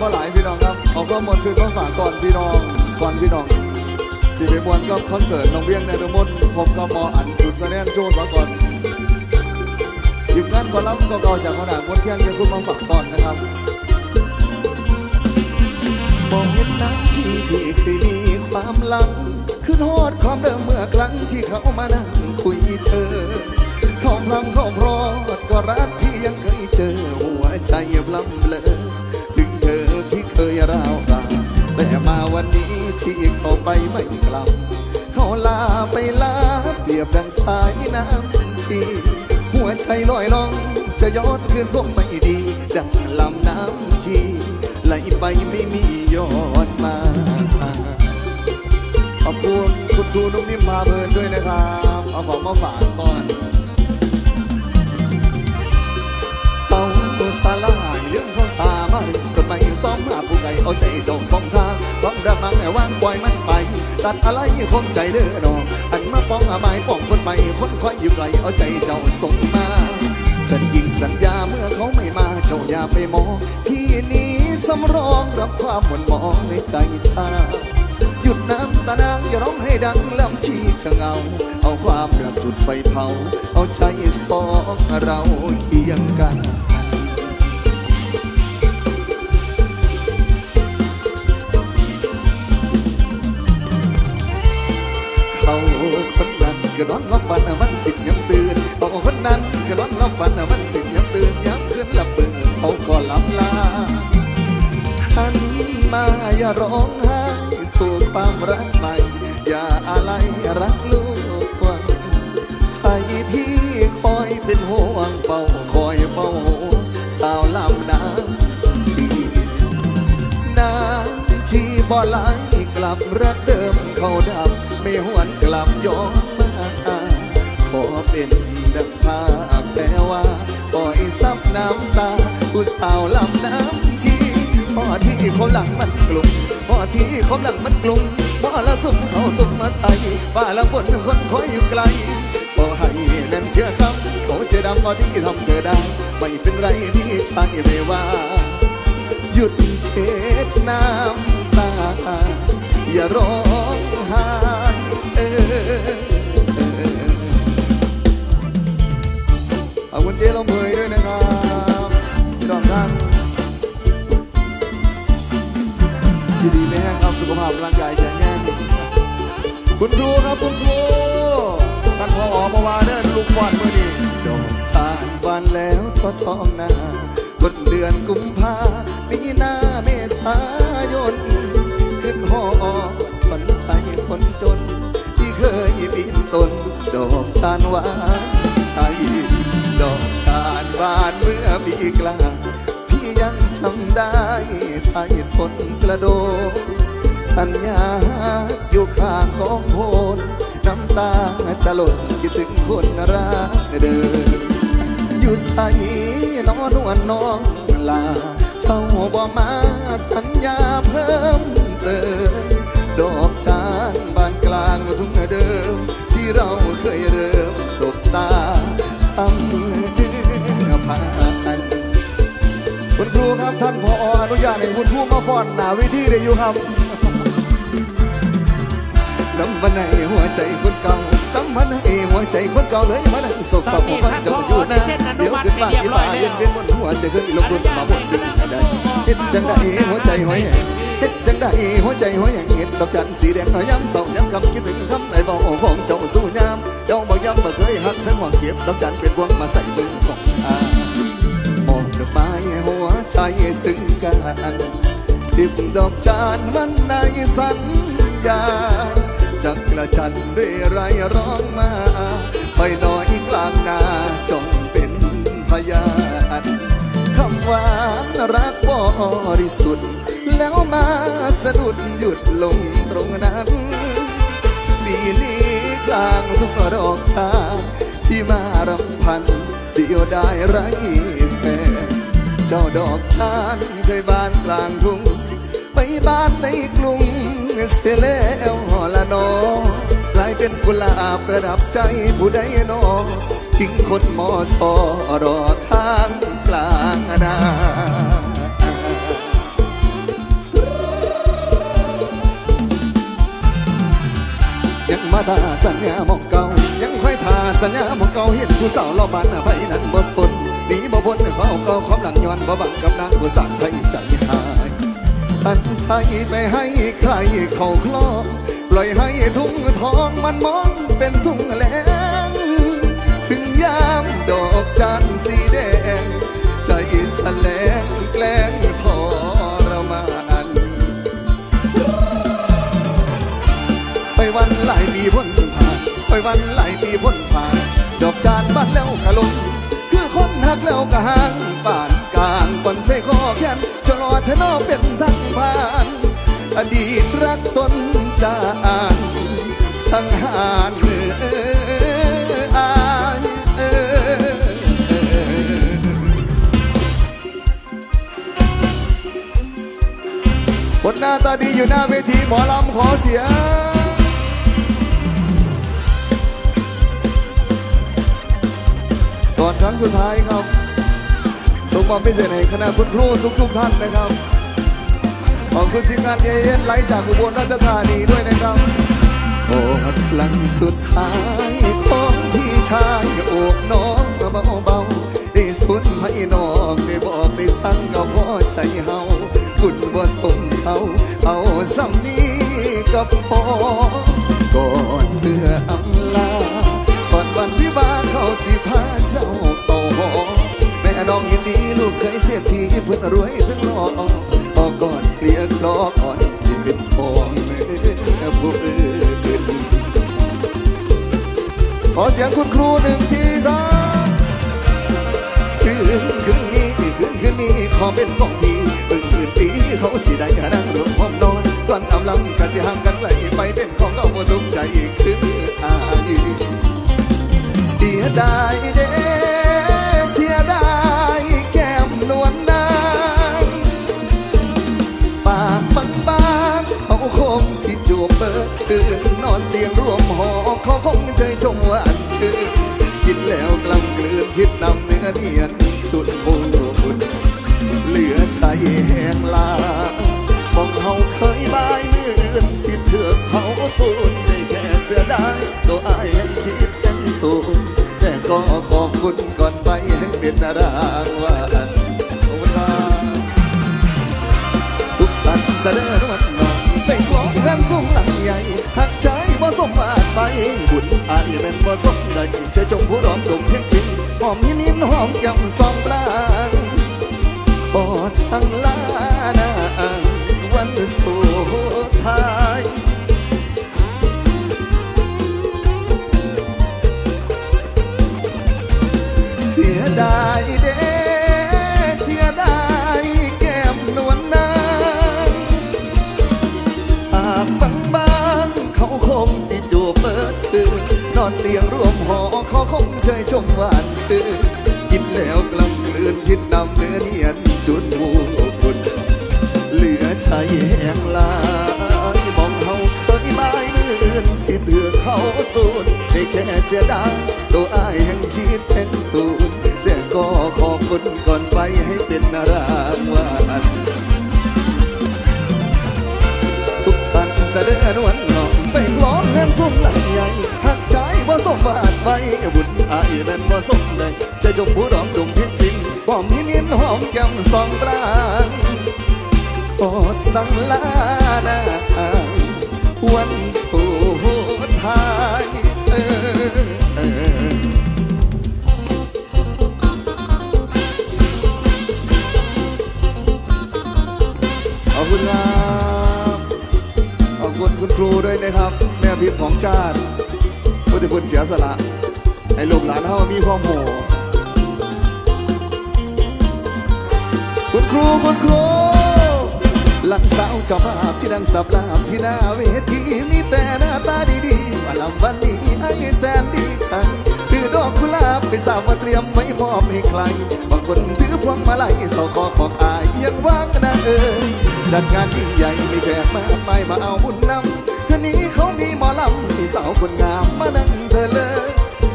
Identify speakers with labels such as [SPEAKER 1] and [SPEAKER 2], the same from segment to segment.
[SPEAKER 1] บ่หลายพี่น้องครับเอาข้อมูลซื้อต้องฝากก่อนพี่น้องก่อนพี่น้องสิไปบวนกับคอนเสิร์ตน้องเวียงในนมนผมก็มออันจุดแสดงโจสก่อนหยิบงานคอลัมน์เก่าจากขนาดมนแค้นเพียงคุณมาฝากตอนนะครับมองเห็นน้ำที่ที่เคยมีความหลังคือโทษความเดิมเมื่อครั้งที่เขามานั่งคุยเธอเขาพลังเขาพรอดก็รักที่ยังเคยเจอหัวใจพลัำเลอถึงเธอ วันนี้ที่เขาไปไม่กลับ เขาลาไปลาเปรียบดังสายน้ำที่ หัวใจลอยล่องจะย้อนคืนคงไม่ดี ดังลำน้ำจีไหลไปไม่มีย้อนมา ขอบคุณคุณครูนุ่มนิ่มพาเพลินด้วยนะครับ เอาของมาฝากตอนเศร้าสลายเรื่องเขาสามาต้น ซ้อมหาผู้ใดเอาใจเจ้าสองทางต้องระมังแห่วางปล่อยมันไปตัดอะไรคมใจเด้อน้องอันมาป้องอาไม้ป้องคนใหม่คนคอยอยู่ไกลเอาใจเจ้าส่งมา สัญญิงสัญญาเมื่อเขาไม่มาเจ้าอย่าไปมองที่นี้สำรองรับความหม่นหมองในใจชาหยุดน้ำตานางอย่าร้องให้ดังลำชีชะเงา เอาความรักจุดไฟเผา เอาใจสองเรา ความรักใหม่ อย่าอะไรรักลูกวันใช่พี่คอยเป็นห่วงเฝ้าคอยเฝ้าสาวลำน้ำที่น้ำที่บ่ไหลกลับรักเดิมเขาดับไม่หวนกลับย้อนมาขอเป็นดังภาพแต่ว่าปล่อยซับน้ำตาผู้สาวลำน้ำจีพ่อที่เขาหลังมันกลุ่ม ที่เขาหลังมันกลุ่มพอละสุ่มเขาตุ้มมาใส่ป้าละคนคนคอยอยู่ไกลพอให้นั่นเชื่อคำเขาจะดำพอที่ทำเธอได้ ไม่เป็นไรที่ชายไม่ว่า หยุดเช็ดน้ำตา อย่าร้องไห้เออขอบคุณเจ๊ลมเพยด้วย อยู่ดีไม่แห้งครับสุขภาพร่างกายแข็งแรงคุณครูครับคุณครูท่านพออมาวาเดินลูกบอลเมื่อนี้ดอกทานบานแล้วทอดทองนาต้นเดือนกุมภามีนาเมษายน ขึ้นหอคนไทยคนจน ที่เคยบินตนดอกทานหวานไทยดอกทานหวานเมื่อปีกลาพี่ยังทำได้ ไทยทนกระโดดสัญญาอยู่ข้างกองโพนน้ำตาจะหล่นคิดถึงคนรักเดิมอยู่ใส่นอนวนน้องลา เจ้าบ่มาสัญญาเพิ่มเติมดอกจานบานกลางทุ่งเดิม ที่เราเคยเริ่มสบตาซ้ำผ่าน คุณครูครับท่านพออนุญาตให้คุณครูมาฟ้อนหน้าเวทีได้อยู่ครับน้ำมันในหัวใจคนเก่าน้ำมันในหัวใจคนเก่าเลยมันให้ศกศพของมันเจ้าอยู่นะเดี๋ยวขึ้นมาที่ฟ้าเย็นเป็นบนหัวใจเคยลงทุนมาหมดดึงได้เฮ็ดจังได้หัวใจหอยแหงเฮ็ดจังได้หัวใจหอยแหงเฮ็ดดอกจันสีแดงหอย้ำเศร้าย้ำคำคิดถึงคำไหนบอกของเจ้าสู้ยามเจ้าบอกย้ำบ่เคยหักทั้งหวังเก็บดอกจันเป็นพวงมาใส่มือของอา ซึ้งกันดิบดอกจานมันในสัญญาจักระจันเรไรร้องมา ไปน่อยกลางนาจงเป็นพยานคำหวานรักบริสุทธิ์ แล้วมาสะดุดหยุดลงตรงนั้นปีนี้กลางทุกดอกชาที่มารำพันเดียวได้ไรแฟน เจ้าดอกชานเคยบานกลางทุ่งไปบ้านในกรุงเสียแล้วละนอกลายเป็นกุลาบประดับใจผู้ใดนอทิ้งคนมอสอรอทางกลางนายังมาตาสัญญามองเก่ายังค่อยทาสัญญามองเก่าเห็นผู้สาวรอบ้านไปนั้นบ่สน หนีบ่พ้นเขาเอาเก่าความหลังย้อนบ่บังกับนางผู้สร้างให้ใจหายอันใจไปให้ใครเขาคลองปล่อยให้ทุ่งทองมันมองเป็นทุ่งแลงถึงยามดอกจันทร์สีแดง ใจแสลงแกล้งทรมานไปวันหลายปีพ้นผ่านไปวันหลายปีพ้นผ่าน ดอกจานบ้านแล้วกะลงคือคน หักแล้วกะหางป่านกลางบนใส่ข้อแขนจะรอเธอนอเป็นทางผ่าน อดีตรักตนจานสังหารเอออายเออคนหน้าตาดีอยู่หน้าเวทีหมอลำขอเสียง ก่อนครั้งสุดท้ายครับตรงมาพิเศษให้คณะคุณครูทุกๆท่านนะครับ ขอบคุณทีมงานเอเอ็นไลฟ์จากอุบลราชธานีด้วยนะครับโอ้พลังสุดท้ายของพี่ชายโอบน้องเบาๆได้สุดให้น้องได้บอกได้สั่งก็พ่อใจเฮาคุณบ่สมเท่าเอาสำนี้กับพ่อก่อนเมื่อ สิพาเจ้าต่อแม่น้องยินดีลูกเคยเสียทีเพื่อนรวยทั้งนอกออกก่อนเลียกลอก่อนสิเป็นพองเมื่อผู้อื่นขอเสียงคุณครูหนึ่งทีครับคืนคืนนี้คืนคืนนี้ขอเป็นของพี่ปืนปืนตีเขาสิได้นั่งรวมห้องนอนก่อนอำลำกันสิห่างกันไกลไปเป็นของเราบ่ทุกใจคืออาย ยดายเด้เสียดายแก้มนวลนางปากบางบางเขาคงสิจูบเปิดคืนนอนเตียงร่วมหอเขาคงใจจงหวานชื่นกินแล้วกลำกลืนคิดนำเนื้อเนียนจุดบูบุญเหลือใจแห้งลามองเขาเคยบายมืออื่นสิเถือกเขาสูญได้แค่เสียดายตัวอายยังคิดเป็นสูญ แต่ก็ขอบคุณก่อนไปให้เป็นนารางว่าอันโอลาสุขสันต์เสด็จวันนองไปคล้องกันสูงหลังใหญ่หักใจบ่สมมาตรไปบุญอายแม่นบ่สมได้เชื่อจงผู้ร้องตรงเพียงปิงหอมยินยินหอมแก้มสองปลางบอดสั่งลา ยดายเด้เสียดายแก้มนวลนางหากบางบางเขาคงสิจูบเปิดคืนนอนเตียงร่วมหอเขาคงเชยชมหวานชื่นกินแล้วกลำกลืนคิดนำเนื้อเนียนจุดหูบุญเหลือใจแห้งลา ออื่เถือเขาสูญได้แค่เสียดายตัวอายแห่งคิดเป็นศูนย์แต่ก็ขอบคุณก่อนไปให้เป็นนารางวานสุขสันต์เสด็จวันนองไปคล้องเงินสมหลังใหญ่หักใจบ่สมบาทไว้บุญอายแม่นบ่สมได้ใจจงผู้ดอมดงเพียงปินหอมหินินหอมแก้มสองปรางโปรดสังลานาวันสุ อบคุณครับ ขอบคุณคุณครูด้วยนะครับ แม่พิมพ์ของชาติพุทธิคุณเสียสละให้ลูกหลานเฮามีความโหคุณครูคุณครูหลังสาวจ้าภาพที่ดังสับลามที่หน้าเวทีมีแต่หน้าตาดีๆมาลำวันนี้ไอ้แสนดีใจ สาวมาเตรียมไว้มอบให้ใคร บางคนถือพวงมาลัยสอคอของอายยังว่างนะเออจัดงานยิ่งใหญ่มีแขกมากมายมาเอาบุญนำคืนนี้เขามีหมอลำมีสาวคนงามมานั่งเธอเลย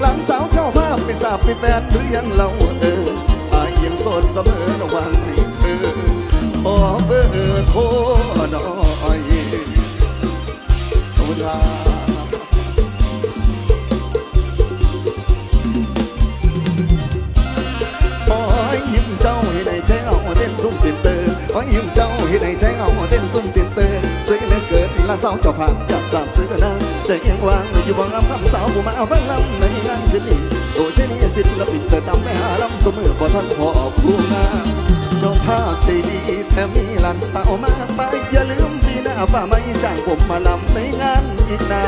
[SPEAKER 1] หลังสาวเจ้าภาพไม่ทราบเป็นแฟนหรือยังเราเอออายยังโสดเสมอระวังให้เธอขอเบอร์ สาวเจ้าผ่านจากสามซื้อกนางใจเอียงวางอยู่บางลำคำสาวผู้มาเอาฟังลำในงานคืนนี้โอ้เช่นนี้ศิลปินเกิดตามไปหาลำสมือพอท่านพอผู้งามเจ้าภาพใจดีแถมมีหลานสาวมากไป อย่าลืมปีหน้าฝ่าไม่จ้างผมมาลำในงานอีกนะ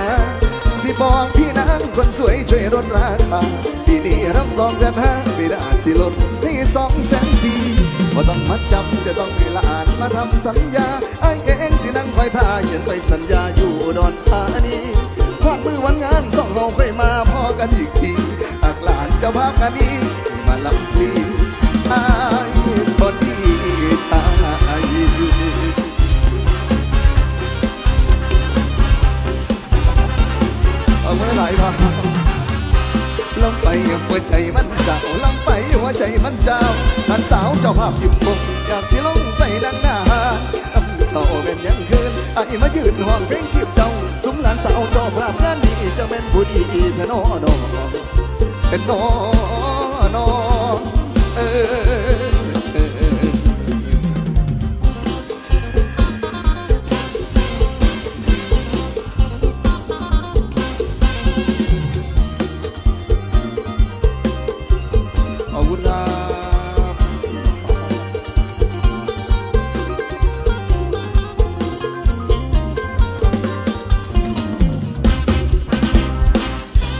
[SPEAKER 1] สิบอกพี่นางคนสวยช่วยลดราคาปีนี้รับสองแสนห้าปีหน้าสิลดให้สองแสนสี่บ่ต้องมาจำจะต้องมีลานมาทำสัญญาไอ้ คอยท่าเขียนไปสัญญาอยู่ดอนธานีพอดมือวันงานสองเราค่อยมาพอกันอีกทีหากหลานเจ้าภาพกันนี้มาลำฟรีไอ้คนดีชายเอาไม่ไหลครับลำไปหัวใจมันเจ้าลำไปหัวใจมันเจ้าท่านสาวเจ้าภาพยิ้มส่งอยากสิลงไปดังหน้า เจ้าเป็นยังคืนไอ้มายืนห้องเพลงชีพจ้งสุมหลานสาวจอบรับงานนี้จะเป็นผู้ดีเทนอนอเป็นนอนอเออ